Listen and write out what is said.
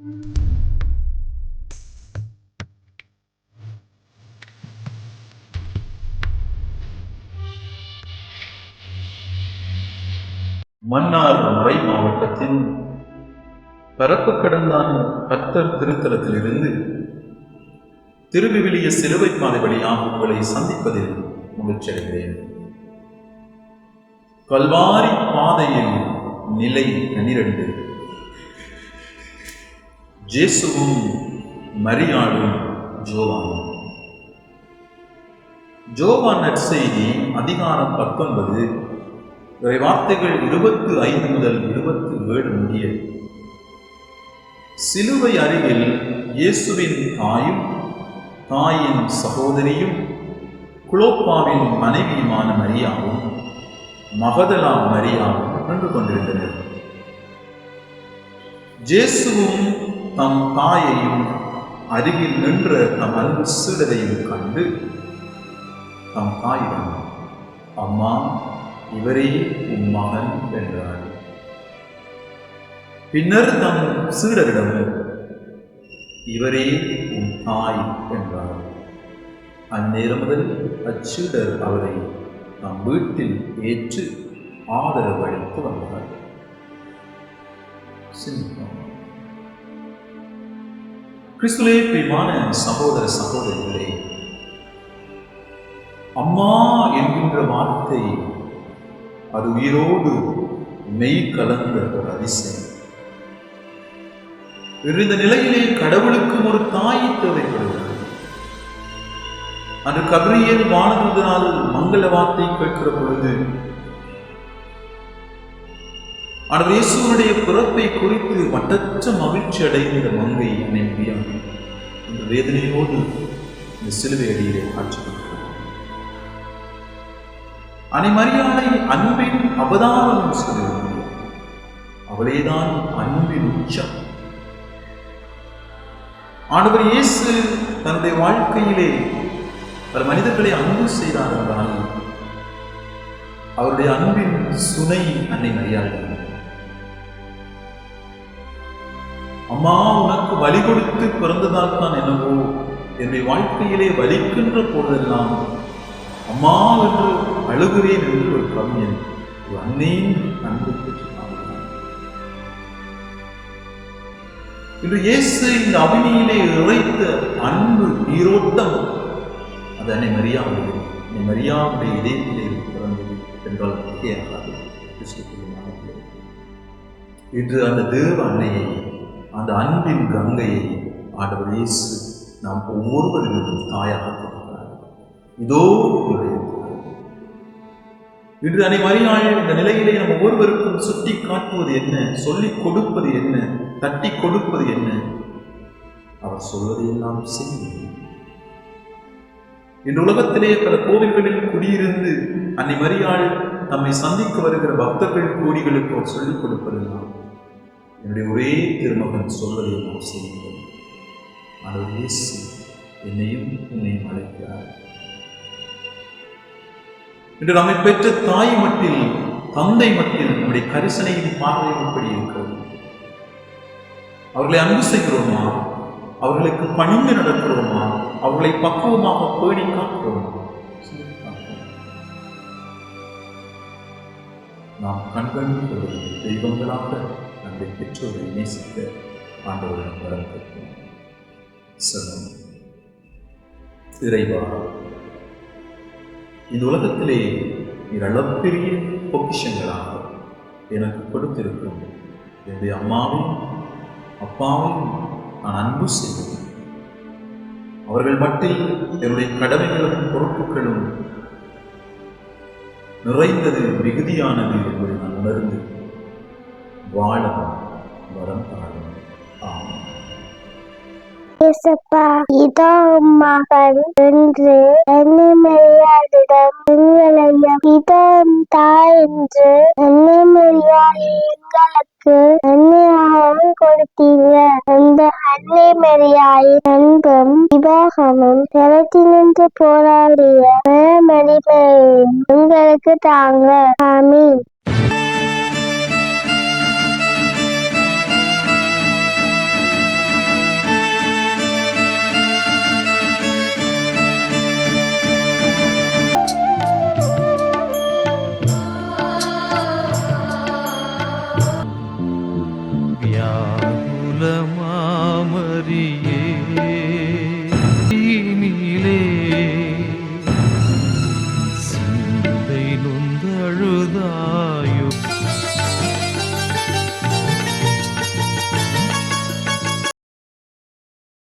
மன்னார் மறை மாவட்டத்தின் பரப்பு கடந்தான் பக்தர் திருத்தலத்திலிருந்து திருவிவிலிய சிலுவை பாதை வழியாக உங்களை சந்திப்பதில் மகிழ்ச்சியடைகிறேன் கல்வாரி பாதையில் நிலை பனிரெண்டு. ஜேசுவும் மரியாளும் ஜோவானும். ஜோவான் நற்செய்தி அதிகாரம் பத்தொன்பது. இறை வார்த்தைகள் இருபத்து ஐந்து முதல் இருபத்தி ஏழு முடிய. சிலுவை அருகில் இயேசுவின் தாயும் தாயின் சகோதரியும் குளோப்பாவின் மனைவியுமான மரியாவும் மகதலா மரியாவும் நின்று கொண்டிருந்தனர். ஜேசுவும் தம் தாயையும் அருகில் நின்ற தம் அன்பு சீடரையும் கண்டு தம் தாயிடம் அம்மா இவரே உன் மகன் என்றார். பின்னர் தம் சீடரிடம் இவரே உன் தாய் என்றார். அந்நேரம் முதல் அச்சீடர் அவரை தம் வீட்டில் ஏற்று ஆதரவு அளித்து வந்தார். சிந்திப்போம். கிறிஸ்துவே பிரியமான சகோதர சகோதரிகளே அம்மா என்கின்ற வார்த்தை அது உயிரோடு மெய் கலந்த ஒரு அதிசயம். இருந்த நிலையிலே கடவுளுக்கும் ஒரு தாய் தேவைப்படுகிறது. அன்று கபிரியல் வானதுனால் மங்கள வார்த்தை கேட்கிற பொழுது ஆனால் இயேசுவனுடைய பிறப்பை குறித்து மட்டற்ற மகிழ்ச்சி அடைந்த மங்கை என்னை முடியாது இந்த வேதனையோடு இந்த சிலுவை அடியிலே காட்சி அனைமரியாதை அனை அன்பின் அவதாரம் சொல்ல அவளேதான் அன்பின் உச்சம். ஆண்டவர் இயேசு தன்னுடைய வாழ்க்கையிலே பல மனிதர்களை அன்பு செய்தார் என்றால் அவருடைய அன்பின் சுனை அன்னை மரியாதை. அம்மா உனக்கு வழி கொடுத்து பிறந்ததால் தான் என்னவோ என்னுடைய வாழ்க்கையிலே வலிக்கின்ற போதெல்லாம் அம்மா என்று அழுகிறேன் என்று ஒரு கவிஞன் ஒரு அன்னையின் அன்பு இன்று இயேசு இந்த அபினியிலே இறைத்த அன்பு நீரோட்டம் அது அன்னை மரியாவுடைய அன்னை மரியாவுடைய இதயத்திலே பிறந்தது என்றால் மிகையாகாது கிறிஸ்துவின் இன்று அந்த தேவ அன்னையை அந்த அன்பின் கங்கையை ஆண்டவர் இயேசு நாம் ஒவ்வொருவரிலும் தாயாக கொடுக்கிறார் இதோ உங்களுடைய இன்று அனை மரியாள் இந்த நிலையிலே நம்ம ஒவ்வொருவருக்கும் சுட்டி காட்டுவது என்ன சொல்லிக் கொடுப்பது என்ன தட்டி கொடுப்பது என்ன? அவர் சொல்வதையெல்லாம் செய்யும் இன்று உலகத்திலே பல கோவில்களில் குடியிருந்து அன்னை மரியாள் தம்மை சந்திக்க வருகிற பக்தர்கள் கோடிகளுக்கு அவர் சொல்லிக் கொடுப்பதெல்லாம் என்னுடைய ஒரே திருமகன் சொல்வதை நாம் செய்கிறோம் ஆனால் இயேசு என்னையும் உன்னையும் அழைக்கிறார். இன்று நம்மை பெற்ற தாய் மட்டில் தந்தை மட்டில் நம்முடைய கரிசனையின் பார்வை எப்படி இருக்கிறது. அவர்களை அன்பு செய்கிறோமா? அவர்களுக்கு பணிந்து நடக்கிறோமா? அவர்களை பக்குவமாக பேணி காக்கிறோமா? நாம் கண்கண்டு தெய்வங்களாக நம்முடைய பெற்றோரை நேசிக்க ஆண்டவரிடம் வரம் கேட்போம் இறைவா இந்த உலகத்திலே நீர் அளப்பெரிய பொக்கிஷங்களாக எனக்கு கொடுத்திருக்கும் என்னுடைய அம்மாவும் அப்பாவும் நான் அன்பு செய்வேன் அவர்கள் மட்டில் என்னுடைய கடமைகளும் பொறுப்புகளும் நிறைந்தது மிகுதியானது என்பதை நான் உணர்ந்து வாழவும் வரம் தாழும் ஆமாம் இயேசப்பா இதோ உம் மகன் என்று எண்ணிமறியாதிடம் எங்களையும் இதோ தாய் என்று எண்ணிமறியாதி எங்களுக்கு அன்னியாகவும் கொடுத்தீங்க. அந்த அன்னை மரியாய் அன்பும் விவாகமும் நிலத்தி நின்று போராடிய மனமடிமையும் உங்களுக்கு தாங்க. ஆமீன்.